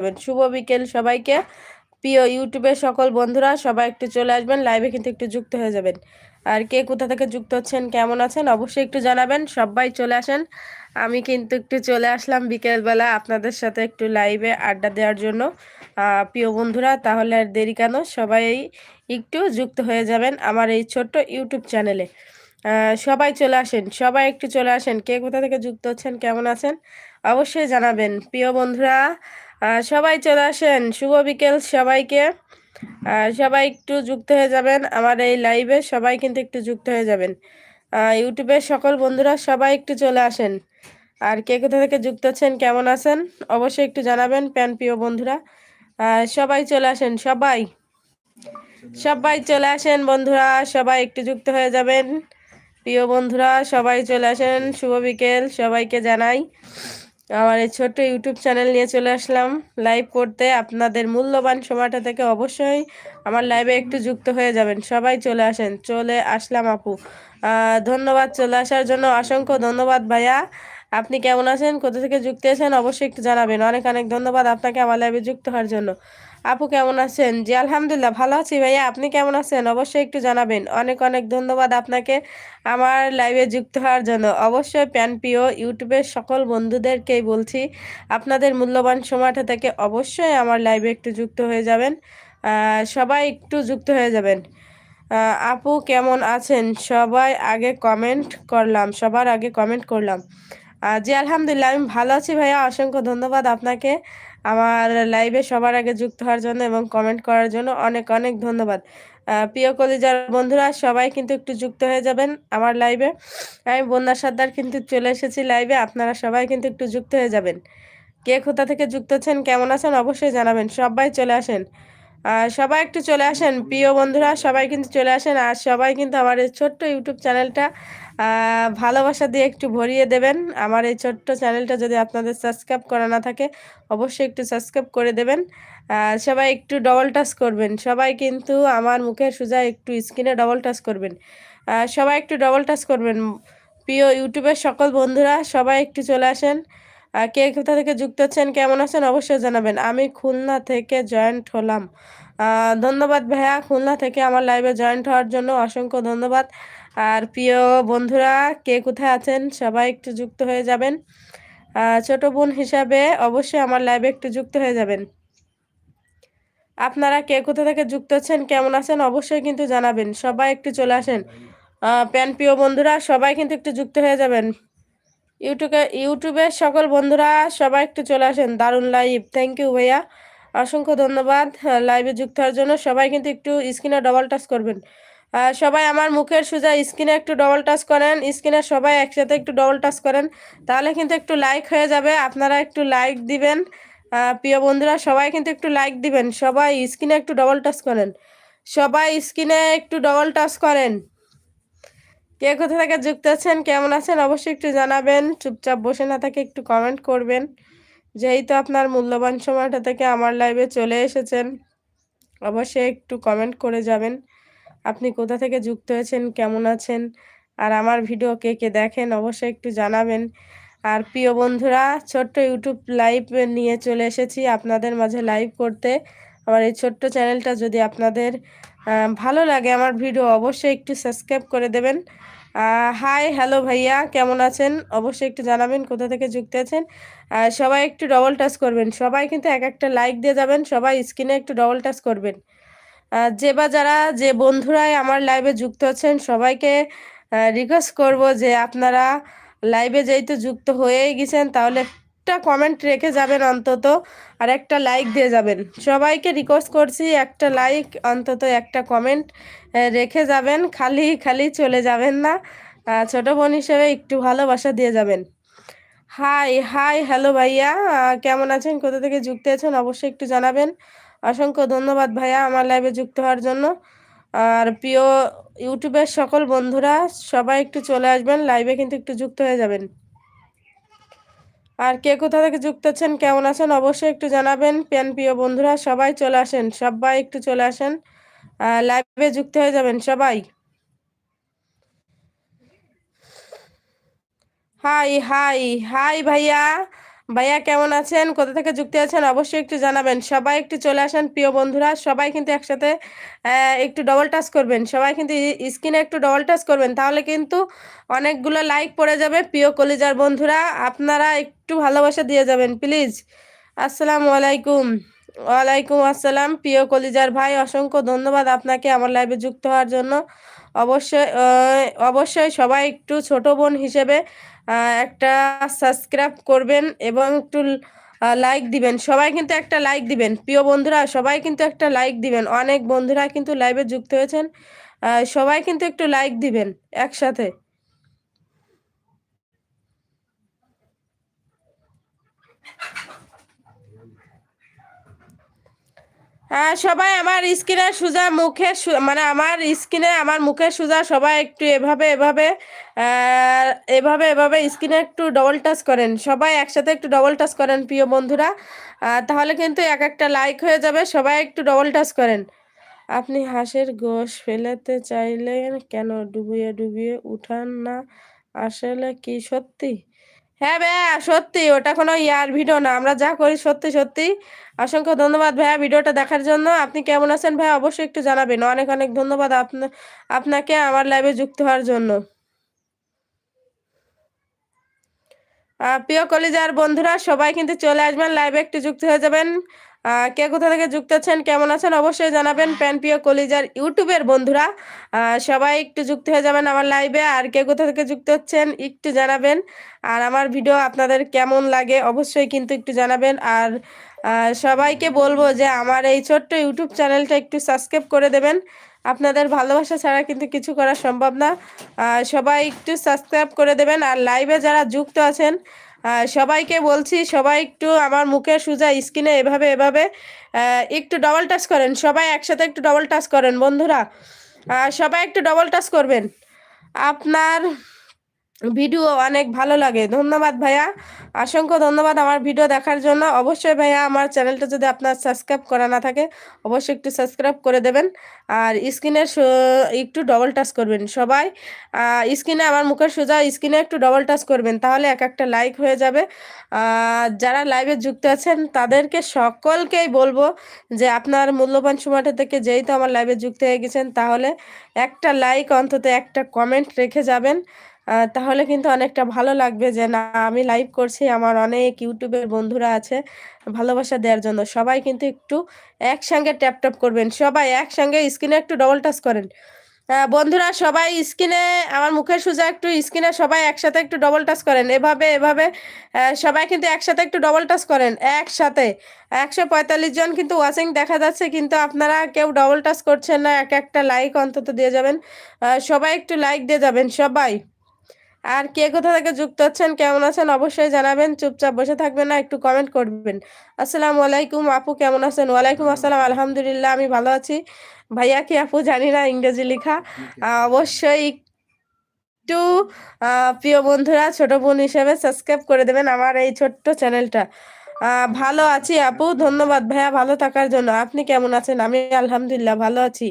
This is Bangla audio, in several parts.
যাবেন শুভ বিকেল সবাইকে। প্রিয় ইউটিউবের সকল বন্ধুরা, সবাই একটু চলে আসবেন লাইভে কিন্তু একটু যুক্ত হয়ে যাবেন। আর কে কোথা থেকে যুক্ত হচ্ছেন, কেমন আছেন, অবশ্যই একটু জানাবেন, সবাই চলে আসেন। আমি কিন্তু একটু চলে আসলাম বিকেলবেলা আপনাদের সাথে একটু লাইভে আড্ডা দেওয়ার জন্য। প্রিয় বন্ধুরা, তাহলে আর দেরি কেন? সবাই একটু যুক্ত হয়ে যাবেন আমার এই ছোট্ট ইউটিউব চ্যানেলে সবাই চলে আসেন, সবাই একটু চলে আসেন। কে কোথা থেকে যুক্ত হচ্ছেন, কেমন আছেন, অবশ্যই জানাবেন। প্রিয় বন্ধুরা সবাই চলে আসেন। শুভ বিকেল সবাইকে। সবাই একটু যুক্ত হয়ে যাবেন। আমার এই লাইভে সবাই কিন্তু একটু যুক্ত হয়ে যাবেন। ইউটিউবের সকল বন্ধুরা সবাই একটু চলে আসেন। আর কে কোথা থেকে যুক্ত আছেন, কেমন আছেন, অবশ্যই একটু জানাবেন প্যান প্রিয় বন্ধুরা। সবাই চলে আসেন, সবাই। সবাই চলে আসেন বন্ধুরা, সবাই একটু যুক্ত হয়ে যাবেন। প্রিয় বন্ধুরা, সবাই চলে আসেন। শুভ বিকেল সবাইকে জানাই। আমার এই ছোট্ট ইউটিউব চ্যানেল নিয়ে চলে আসলাম। লাইভ করতে আপনাদের মূল্যবান সময়টা থেকে অবশ্যই আমার লাইভে একটু যুক্ত হয়ে যাবেন। সবাই চলে আসেন, চলে আসলাম আপু। ধন্যবাদ চলে আসার জন্য। অসংখ্য ধন্যবাদ ভাইয়া। আপনি কেমন আছেন? কোথা থেকে যুক্ত আছেন? অবশ্যই একটু জানাবেন। অনেক অনেক ধন্যবাদ আপনাকে আমার লাইভে যুক্ত হওয়ার জন্য। আপু কেমন আছেন? জি, আলহামদুলিল্লাহ ভালো আছি ভাইয়া। আপনি কেমন আছেন? অবশ্যই একটু জানাবেন। অনেক অনেক ধন্যবাদ আপনাকে আমার লাইভে যুক্ত হওয়ার জন্য। অবশ্যই প্যান প্রিয় ইউটিউবের সকল বন্ধুদেরকেই বলছি, আপনাদের মূল্যবান সময়টা থেকে অবশ্যই আমার লাইভে একটু যুক্ত হয়ে যাবেন। সবাই একটু যুক্ত হয়ে যাবেন। আপু কেমন আছেন? সবাই আগে কমেন্ট করলাম, সবার আগে কমেন্ট করলাম। জি, আলহামদুলিল্লাহ, আমি ভালো আছি ভাইয়া। অসংখ্য ধন্যবাদ আপনাকে। আমার লাইভে সবার আগে যুক্ত হওয়ার জন্য এবং কমেন্ট করার জন্য অনেক অনেক ধন্যবাদ। প্রিয় কলিজার বন্ধুরা, সবাই কিন্তু একটু যুক্ত হয়ে যাবেন আমার লাইভে আমি বন্যা সর্দার কিন্তু চলে এসেছি লাইভে আপনারা সবাই কিন্তু একটু যুক্ত হয়ে যাবেন। কে কোথা থেকে যুক্ত আছেন, কেমন আছেন, অবশ্যই জানাবেন, সবাই চলে আসেন। সবাই একটু চলে আসেন, প্রিয় বন্ধুরা, সবাই কিন্তু চলে আসেন, আর সবাই কিন্তু আমার এই ছোট্ট ইউটিউব চ্যানেলটা ভালোবাসা দিয়ে একটু ভরিয়ে দেবেন। আমার এই ছোট্ট চ্যানেলটা যদি আপনাদের সাবস্ক্রাইব করা না থাকে, অবশ্যই একটু সাবস্ক্রাইব করে দেবেন। সবাই একটু ডবল টাচ করবেন। সবাই কিন্তু আমার মুখের সোজা একটু স্ক্রিনে ডবল টাচ করবেন। সবাই একটু ডবল টাচ করবেন। প্রিয় ইউটিউবের সকল বন্ধুরা, সবাই একটু চলে আসেন। কে কোথা থেকে যুক্ত হচ্ছেন কেমন আছেন, অবশ্যই জানাবেন। আমি খুলনা থেকে জয়েন্ট হলাম। ধন্যবাদ ভাইয়া। খুলনা থেকে আমার লাইভে জয়েন্ট হওয়ার জন্য অসংখ্য ধন্যবাদ। আর প্রিয় বন্ধুরা, কে কোথায় আছেন? সবাই একটু যুক্ত হয়ে যাবেন। ছোট বোন হিসাবে অবশ্যই আমার লাইভে একটু যুক্ত হয়ে যাবেন। আপনারা কে কোথা থেকে যুক্ত আছেন, কেমন আছেন, অবশ্যই কিন্তু জানাবেন। সবাই একটু চলে আসেন। প্যান প্রিয় বন্ধুরা, সবাই কিন্তু একটু যুক্ত হয়ে যাবেন। ইউটিউবে ইউটিউবের সকল বন্ধুরা, সবাই একটু চলে আসেন। দারুণ লাইভ থ্যাংক ইউ ভাইয়া। অসংখ্য ধন্যবাদ। লাইভে যুক্ত হওয়ার জন্য সবাই কিন্তু একটু স্ক্রিনে ডবল টাচ করবেন। সবাই আমার মুখের সোজা স্ক্রিনে একটু ডবল টাচ করেন, স্ক্রিনে সবাই একসাথে একটু ডবল টাচ করেন, তাহলে কিন্তু একটু লাইক হয়ে যাবে, আপনারা একটু লাইক দিবেন। প্রিয় বন্ধুরা, সবাই কিন্তু একটু লাইক দিবেন, সবাই স্ক্রিনে একটু ডবল টাচ করেন। সবাই স্ক্রিনে একটু ডবল টাচ করেন। কে কোথা থেকে যুক্ত আছেন, কেমন আছেন, অবশ্যই একটু জানাবেন, চুপচাপ বসে না থাকে একটু কমেন্ট করবেন। যেহেতু আপনার মূল্যবান সময়টা থেকে আমার লাইভে চলে এসেছেন, অবশ্যই একটু কমেন্ট করে যাবেন। আপনি কোথা থেকে যুক্ত হয়েছেন? কেমন আছেন? আর আমার ভিডিও কে কে দেখেন অবশ্যই একটু জানাবেন। আর প্রিয় বন্ধুরা, ছোট্ট ইউটিউব লাইভ নিয়ে চলে এসেছি আপনাদের মাঝে লাইভ করতে। আমার এই ছোট্ট চ্যানেলটা যদি আপনাদের ভালো লাগে আমার ভিডিও অবশ্যই একটু সাবস্ক্রাইব করে দেবেন। হাই, হ্যালো ভাইয়া, কেমন আছেন? অবশ্যই একটু জানাবেন কোথা থেকে যুক্ত আছেন। সবাই একটু ডবল টাচ করবেন। সবাই কিন্তু এক একটা লাইক দিয়ে যাবেন, সবাই স্ক্রিনে একটু ডবল টাচ করবেন। যে বা যারা, যে বন্ধুরাই আমার লাইভে যুক্ত আছেন, সবাইকে রিকোয়েস্ট করব যে আপনারা লাইভে যেহেতু যুক্ত হয়েই গেছেন, তাহলে একটা কমেন্ট রেখে যাবেন অন্তত, আর একটা লাইক দিয়ে যাবেন। সবাইকে রিকোয়েস্ট করছি, একটা লাইক অন্তত একটা কমেন্ট রেখে যাবেন, খালি খালি চলে যাবেন না। ছোট বোন হিসেবে একটু ভালোবাসা দিয়ে যাবেন। হাই হাই হ্যালো ভাইয়া কেমন আছেন? কোথা থেকে যুক্ত আছেন? অবশ্যই একটু জানাবেন। অসংখ্য ধন্যবাদ ভাইয়া আমার লাইভে যুক্ত হওয়ার জন্য। আর প্রিয় ইউটিউবের সকল বন্ধুরা, সবাই একটু চলে আসবেন লাইভে কিন্তু একটু যুক্ত হয়ে যাবেন। আর কে কোথা থেকে যুক্ত আছেন, কেমন আছেন, অবশ্যই একটু জানাবেন। প্যান প্রিয় বন্ধুরা, সবাই চলে আসেন, সবাই একটু চলে আসেন। লাইভে যুক্ত হয়ে যাবেন সবাই। হাই হাই হাই ভাইয়া। ভাইয়া, কেমন আছেন? কোথা থেকে যুক্ত আছেন? অবশ্যই একটু জানাবেন। সবাই একটু চলে আসেন, প্রিয় বন্ধুরা। সবাই কিন্তু একসাথে একটু ডবল টাচ করবেন। সবাই কিন্তু স্ক্রিনে একটু ডবল টাচ করবেন। তাহলে কিন্তু অনেকগুলো লাইক পড়ে যাবে, প্রিয় কলিজার বন্ধুরা। আপনারা একটু ভালোবাসা দিয়ে যাবেন প্লিজ আসসালামু আলাইকুম। ওয়ালাইকুম আসসালাম, প্রিয় কলিজার ভাই। অসংখ্য ধন্যবাদ আপনাকে আমার লাইভে যুক্ত হওয়ার জন্য। অবশ্যই অবশ্যই সবাই একটু ছোট বোন হিসেবে একটা সাবস্ক্রাইব করবেন এবং একটু লাইক দিবেন। সবাই কিন্তু একটা লাইক দিবেন। প্রিয় বন্ধুরা, সবাই কিন্তু একটা লাইক দিবেন। অনেক বন্ধুরা কিন্তু লাইভে যুক্ত হয়েছেন। সবাই কিন্তু একটু লাইক দিবেন একসাথে। সবাই আমার স্কিনে সোজা মুখে মানে আমার স্কিনে, আমার মুখে সোজা সবাই একটু এভাবে এভাবে এভাবে এভাবে স্কিনে একটু ডবল টাচ করেন। সবাই একসাথে একটু ডবল টাচ করেন, প্রিয় বন্ধুরা। তাহলে কিন্তু এক একটা লাইক হয়ে যাবে, সবাই একটু ডবল টাচ করেন। আপনি হাঁসের গোশ ফেলাতে চাইলেন কেন? ডুবিয়ে ডুবিয়ে উঠান না। আসলে কি সত্যি? হ্যাঁ ভাইয়া, সত্যি, ওটা কোনো ইয়ার ভিডিও না। আমরা যা করি সত্যি সত্যি। অসংখ্য ধন্যবাদ ভাইয়া ভিডিওটা দেখার জন্য। আপনি কেমন আছেন ভাইয়া অবশ্যই একটু জানাবেন। অনেক অনেক ধন্যবাদ আপনা, আপনাকে আমার লাইভে যুক্ত হওয়ার জন্য। প্রিয় কলিজার বন্ধুরা, সবাই কিন্তু চলে আসবেন। লাইভে একটু যুক্ত হয়ে যাবেন। কে কোথা থেকে যুক্ত আছেন, কেমন আছেন অবশ্যই জানাবেন প্যান প্রিয় কলিজার ইউটিউবের বন্ধুরা। সবাই একটু যুক্ত হয়ে যাবেন আমার লাইভে, আর কে কোথা থেকে যুক্ত হচ্ছেন একটু জানাবেন। আর আমার ভিডিও আপনাদের কেমন লাগে অবশ্যই কিন্তু একটু জানাবেন। আর সবাইকে বলব যে আমার এই ছোট্ট ইউটিউব চ্যানেলটা একটু সাবস্ক্রাইব করে দেবেন। আপনাদের ভালোবাসা ছাড়া কিন্তু কিছু করা সম্ভব না। সবাই একটু সাবস্ক্রাইব করে দেবেন। আর লাইভে যারা যুক্ত আছেন সবাইকে বলছি, সবাই একটু আমার মুখে সোজা স্কিনে এভাবে এভাবে একটু ডবল টাচ করেন। সবাই একসাথে একটু ডবল টাচ করেন, বন্ধুরা। সবাই একটু ডবল টাচ করবেন। আপনার ভিডিও অনেক ভালো লাগে। ধন্যবাদ ভাইয়া। অসংখ্য ধন্যবাদ আমার ভিডিও দেখার জন্য। অবশ্যই ভাইয়া আমার চ্যানেলটা যদি আপনার সাবস্ক্রাইব করা না থাকে, অবশ্যই একটু সাবস্ক্রাইব করে দেবেন। আর স্ক্রিনে একটু ডবল টাচ করবেন সবাই। স্ক্রিনে আমার মুখের সোজা স্ক্রিনে একটু ডবল টাচ করবেন, তাহলে এক একটা লাইক হয়ে যাবে। যারা লাইভে যুক্ত আছেন, তাদেরকে সকলকেই বলব যে আপনার মূল্যবান সময়টা থেকে যেহেতু আমার লাইভে যুক্ত হয়ে গেছেন, তাহলে একটা লাইক অন্তত একটা কমেন্ট রেখে যাবেন। তাহলে কিন্তু অনেকটা ভালো লাগবে যে, না, আমি লাইভ করছি, আমার অনেক ইউটিউবের বন্ধুরা আছে, ভালোবাসা দেওয়ার জন্য। সবাই কিন্তু একটু একসঙ্গে ট্যাপ ট্যাপ করবেন, সবাই একসঙ্গে স্ক্রিনে একটু ডবল টাচ করেন। বন্ধুরা, সবাই স্ক্রিনে আমার মুখের সোজা একটু স্ক্রিনে সবাই একসাথে একটু ডবল টাচ করেন। এভাবে এভাবে সবাই কিন্তু একসাথে একটু ডবল টাচ করেন, একসাথে। একশো পঁয়তাল্লিশ জন কিন্তু ওয়াচিং দেখা যাচ্ছে, কিন্তু আপনারা কেউ ডবল টাচ করছেন না, এক একটা লাইক অন্তত দিয়ে যাবেন। সবাই একটু লাইক দিয়ে যাবেন, সবাই। আর কে কোথা থেকে যুক্ত হচ্ছেন কেমন আছেন অবশ্যই জানাবেন, চুপচাপ বসে থাকবেন না, একটু কমেন্ট করবেন। আসসালামু আলাইকুম, আপু কেমন আছেন? ওয়ালাইকুম আসসালাম, আলহামদুলিল্লাহ, আমি ভালো আছি। ভাইয়া কি আপু জানি না ইংরেজি লেখা? অবশ্যই একটু প্রিয় বন্ধুরা, ছোট বোন হিসেবে সাবস্ক্রাইব করে দেবেন আমার এই ছোট্ট চ্যানেলটা ভালো আছি আপু, ধন্যবাদ ভাইয়া, ভালো থাকার জন্য। আপনি কেমন আছেন? আমি আলহামদুলিল্লাহ ভালো আছি।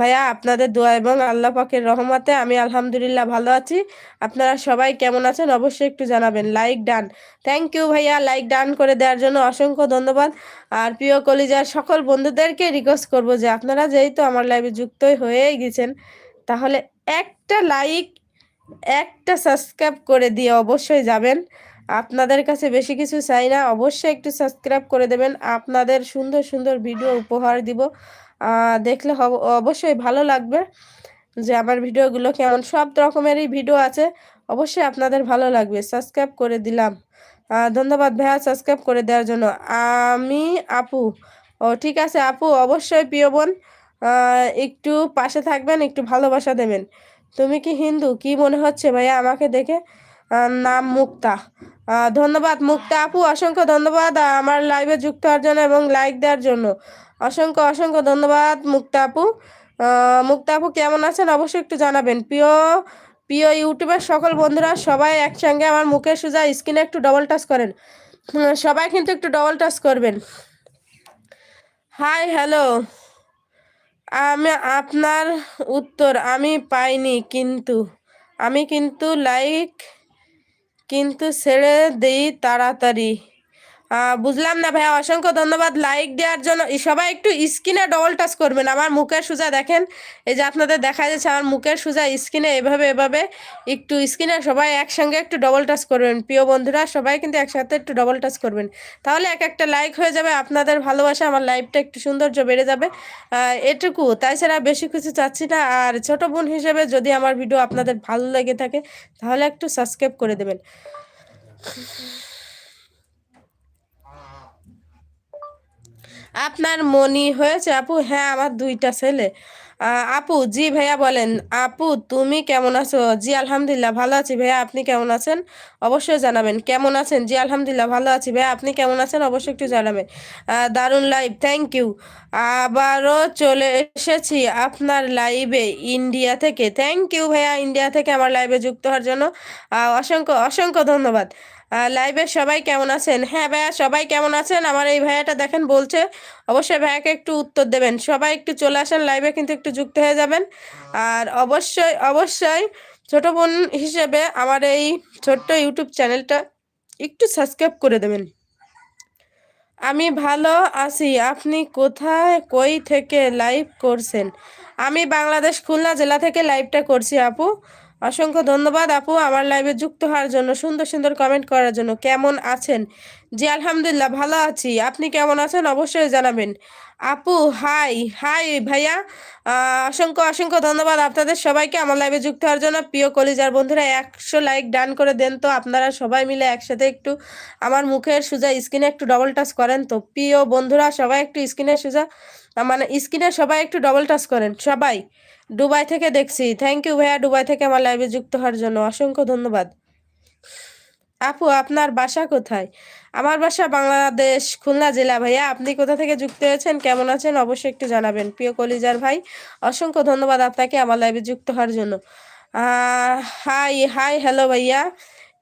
ভাইয়া, আপনাদের দোয়া এবং আল্লাহ পাকের রহমতে আমি আলহামদুলিল্লাহ ভালো আছি। আপনারা সবাই কেমন আছেন অবশ্যই একটু জানাবেন। Like done. থ্যাংক ইউ ভাইয়া, লাইক ডান করে দেওয়ার জন্য অসংখ্য ধন্যবাদ। আর প্রিয় কলিজার সকল বন্ধুদেরকে রিকোয়েস্ট করব যে আপনারা যেহেতু আমার লাইভে যুক্তই হয়েই গেছেন, তাহলে একটা লাইক একটা সাবস্ক্রাইব করে দিয়ে অবশ্যই যাবেন। আপনাদের কাছে বেশি কিছু চাই না, অবশ্যই একটু সাবস্ক্রাইব করে দেবেন। আপনাদের সুন্দর সুন্দর ভিডিও উপহার দিব। দেখলে অবশ্যই ভালো লাগবে যে আমার ভিডিওগুলো কেমন। সব রকমেরই ভিডিও আছে, অবশ্যই আপনাদের ভালো লাগবে। সাবস্ক্রাইব করে দিলাম। ধন্যবাদ ভাইয়া সাবস্ক্রাইব করে দেওয়ার জন্য। আমি, আপু। ও, ঠিক আছে, আপু, অবশ্যই প্রিয় বোন একটু পাশে থাকবেন, একটু ভালোবাসা দেবেন। তুমি কি হিন্দু? কি মনে হচ্ছে ভাইয়া আমাকে দেখে? নাম মুক্তা। ধন্যবাদ, মুক্তা আপু, অসংখ্য ধন্যবাদ আমার লাইভে যুক্ত হওয়ার জন্য এবং লাইক দেওয়ার জন্য। অসংখ্য অসংখ্য ধন্যবাদ, মুক্তা আপু। মুক্তা আপু, কেমন আছেন? অবশ্যই একটু জানাবেন। প্রিয় প্রিয় ইউটিউবের সকল বন্ধুরা, সবাই একসঙ্গে আমার মুখে সোজা স্ক্রিনে একটু ডবল টাচ করেন। সবাই কিন্তু একটু ডবল টাচ করবেন। হাই হ্যালো আমি আপনার উত্তর আমি পাইনি, কিন্তু, আমি কিন্তু লাইক কিন্তু ছেড়ে দেই তাড়াতাড়ি। বুঝলাম না ভাইয়া, অসংখ্য ধন্যবাদ। লাইক দেওয়ার জন্য সবাই একটু স্ক্রিনে ডবল টাচ করবেন। আমার মুখের সোজা দেখেন, এই যে আপনাদের দেখা যাচ্ছে, আমার মুখের সোজা স্ক্রিনে এভাবে এভাবে একটু স্ক্রিনে সবাই একসঙ্গে একটু ডবল টাচ করবেন। প্রিয় বন্ধুরা, সবাই কিন্তু একসাথে একটু ডবল টাচ করবেন। তাহলে এক একটা লাইক হয়ে যাবে, আপনাদের ভালোবাসা, আমার লাইফটা একটু সৌন্দর্য বেড়ে যাবে। এটুকু, তাছাড়া বেশি কিছু চাচ্ছি না। আর ছোট বোন হিসেবে যদি আমার ভিডিও আপনাদের ভালো লেগে থাকে, তাহলে একটু সাবস্ক্রাইব করে দেবেন। আপনার মনি হয়েছে, আপু হ্যাঁ আমার দুইটা ছেলে। আপু, জি ভাইয়া বলেন, আপু, তুমি কেমন আছো? জি, আলহামদুলিল্লাহ, ভালো আছি ভাইয়া, আপনি কেমন আছেন? অবশ্যই জানাবেন, কেমন আছেন? জি, আলহামদুলিল্লাহ, ভালো আছি ভাইয়া, আপনি কেমন আছেন? অবশ্যই একটু জানাবেন। দারুণ লাইভ থ্যাংক ইউ আবারও চলে এসেছি আপনার লাইভে ইন্ডিয়া থেকে। থ্যাংক ইউ ভাইয়া ইন্ডিয়া থেকে আমার লাইভে যুক্ত হওয়ার জন্য। অসংখ্য অসংখ্য ধন্যবাদ। লাইভে সবাই কেমন আছেন? হ্যাঁ ভাইয়া, সবাই কেমন আছেন? আমার এই ভাইয়াটা দেখেন বলছে, অবশ্যই ভাইয়াকে একটু উত্তর দেবেন। সবাই একটু চলে আসেন লাইভে কিন্তু একটু যুক্ত হয়ে যাবেন। আর অবশ্যই অবশ্যই ছোট বোন হিসেবে আমার এই ছোট্ট ইউটিউব চ্যানেলটা একটু সাবস্ক্রাইব করে দেবেন। আমি ভালো আছি, আপনি কোথায়, কই থেকে লাইভ করছেন? আমি বাংলাদেশ খুলনা জেলা থেকে লাইভটা করছি, আপু। অসংখ্য ধন্যবাদ আপু আমার লাইভে যুক্ত হওয়ার জন্য, সুন্দর সুন্দর কমেন্ট করার জন্য। কেমন আছেন? জি, আলহামদুলিল্লাহ, ভালো আছি। আপনি কেমন আছেন? অবশ্যই জানাবেন। আপু হাই হাই ভাইয়া। অসংখ্য অসংখ্য ধন্যবাদ আপনাদের সবাইকে আমার লাইভে যুক্ত হওয়ার জন্য। প্রিয় কলিজার বন্ধুরা, একশো লাইক ডান করে দেন তো আপনারা সবাই মিলে একসাথে একটু আমার মুখের সোজা স্ক্রিনে একটু ডবল টাচ করেন তো। প্রিয় বন্ধুরা, সবাই একটু স্ক্রিনে সোজা মানে স্ক্রিনে সবাই একটু ডবল টাচ করেন। সবাই, দুবাই থেকে দেখছি। থ্যাংক ইউ ভাইয়া, দুবাই থেকে আমার লাইভে যুক্ত হওয়ার জন্য। অসংখ্য ধন্যবাদ। আপু, আপনার বাসা কোথায়? আমার বাসা বাংলাদেশ, খুলনা জেলা। ভাইয়া, আপনি কোথা থেকে যুক্ত হয়েছেন? কেমন আছেন? অবশ্যই একটু জানাবেন। প্রিয় কলিজার ভাই, অসংখ্য ধন্যবাদ আপনাকে আমার লাইভে যুক্ত হওয়ার জন্য। হাই হাই হ্যালো ভাইয়া।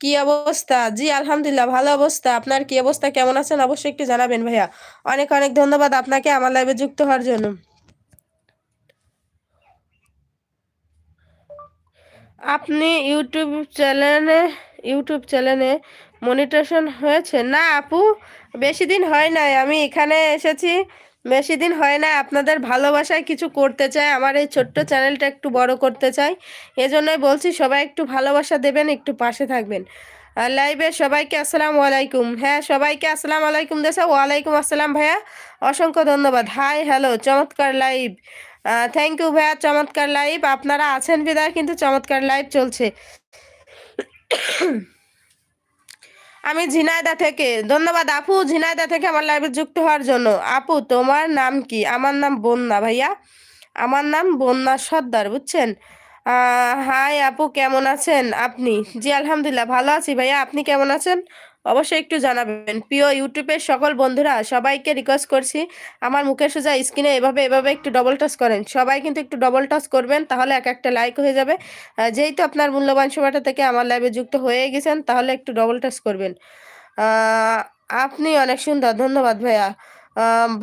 কি অবস্থা? জি, আলহামদুলিল্লাহ, ভালো অবস্থা। আপনার কি অবস্থা? কেমন আছেন? অবশ্যই একটু জানাবেন ভাইয়া। অনেক অনেক ধন্যবাদ আপনাকে আমার লাইভে যুক্ত হওয়ার জন্য। আপনি ইউটিউব চ্যানেলে ইউটিউব চ্যানেলে মনিটেশন হয়েছে? না আপু, বেশি দিন হয় নাই। আমি এখানে এসেছি বেশি দিন হয় না, আপনাদের ভালোবাসায় কিছু করতে চাই, আমার এই ছোট্ট চ্যানেলটা একটু বড় করতে চাই। এজন্যই বলছি, সবাই একটু ভালোবাসা দেবেন, একটু পাশে থাকবেন। আর লাইভে সবাইকে আসসালামু আলাইকুম। হ্যাঁ সবাইকে আসসালামু আলাইকুম দেশা। ওয়ালাইকুম আসসালাম ভাইয়া। অসংখ্য ধন্যবাদ। হাই, হ্যালো, চমৎকার লাইভ। থ্যাংক ইউ ভাইয়া, চমৎকার লাইভ। আপনারা আছেন বিদায়, কিন্তু চমৎকার লাইভ চলছে। আমি ঝিনাইদা থেকে। ধন্যবাদ, আপু। ঝিনাইদা থেকে আমার লাইভে যুক্ত হওয়ার জন্য। আপু, তোমার নাম কি? আমার নাম বন্যা ভাইয়া। আমার নাম বন্যা সর্দার, বুঝছেন? হাই আপু, কেমন আছেন? আপনি? জি, আলহামদুলিল্লাহ, ভালো আছি ভাইয়া। আপনি কেমন আছেন? অবশ্যই একটু জানাবেন। প্রিয় ইউটিউবের সকল বন্ধুরা, সবাইকে রিকোয়েস্ট করছি, আমার মুখের সোজা স্ক্রিনে এভাবে এভাবে একটু ডবল টাচ করেন। সবাই কিন্তু একটু ডবল টাচ করবেন, তাহলে এক একটা লাইক হয়ে যাবে। যেহেতু আপনার মূল্যবান সময়টা থেকে আমার লাইভে যুক্ত হয়ে গেছেন, তাহলে একটু ডবল টাচ করবেন। আপনি অনেক সুন্দর, ধন্যবাদ ভাইয়া।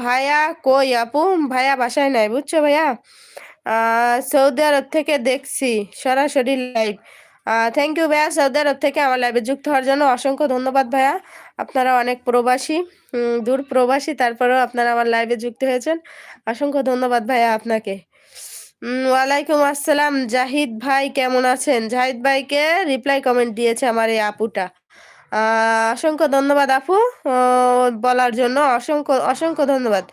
ভাইয়া কই আপু? ভাইয়া বাসায় নাই, বুঝছ ভাইয়া? সৌদি আরব থেকে দেখছি, সরাসরি লাইভ থ্যাংক ইউ ভাইয়া সৌদি আরব থেকে আমার লাইভে যুক্ত হওয়ার জন্য অসংখ্য ধন্যবাদ ভাইয়া। আপনারা অনেক প্রবাসী দূর প্রবাসী, তারপরেও আপনারা আমার লাইভে যুক্ত হয়েছেন। অসংখ্য ধন্যবাদ ভাইয়া আপনাকে। ওয়ালাইকুম আসসালাম, জাহিদ ভাই কেমন আছেন? জাহিদ ভাইকে রিপ্লাই কমেন্ট দিয়েছে আমার এই আপুটা। অসংখ্য ধন্যবাদ আপু বলার জন্য অসংখ্য অসংখ্য ধন্যবাদ।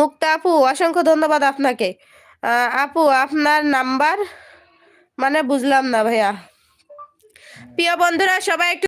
মুক্তা আপু, অসংখ্য ধন্যবাদ আপনাকে। আপু, আপনার নাম্বার মানে বুঝলাম না ভাইয়া। প্রিয় বন্ধুরা সবাই একটু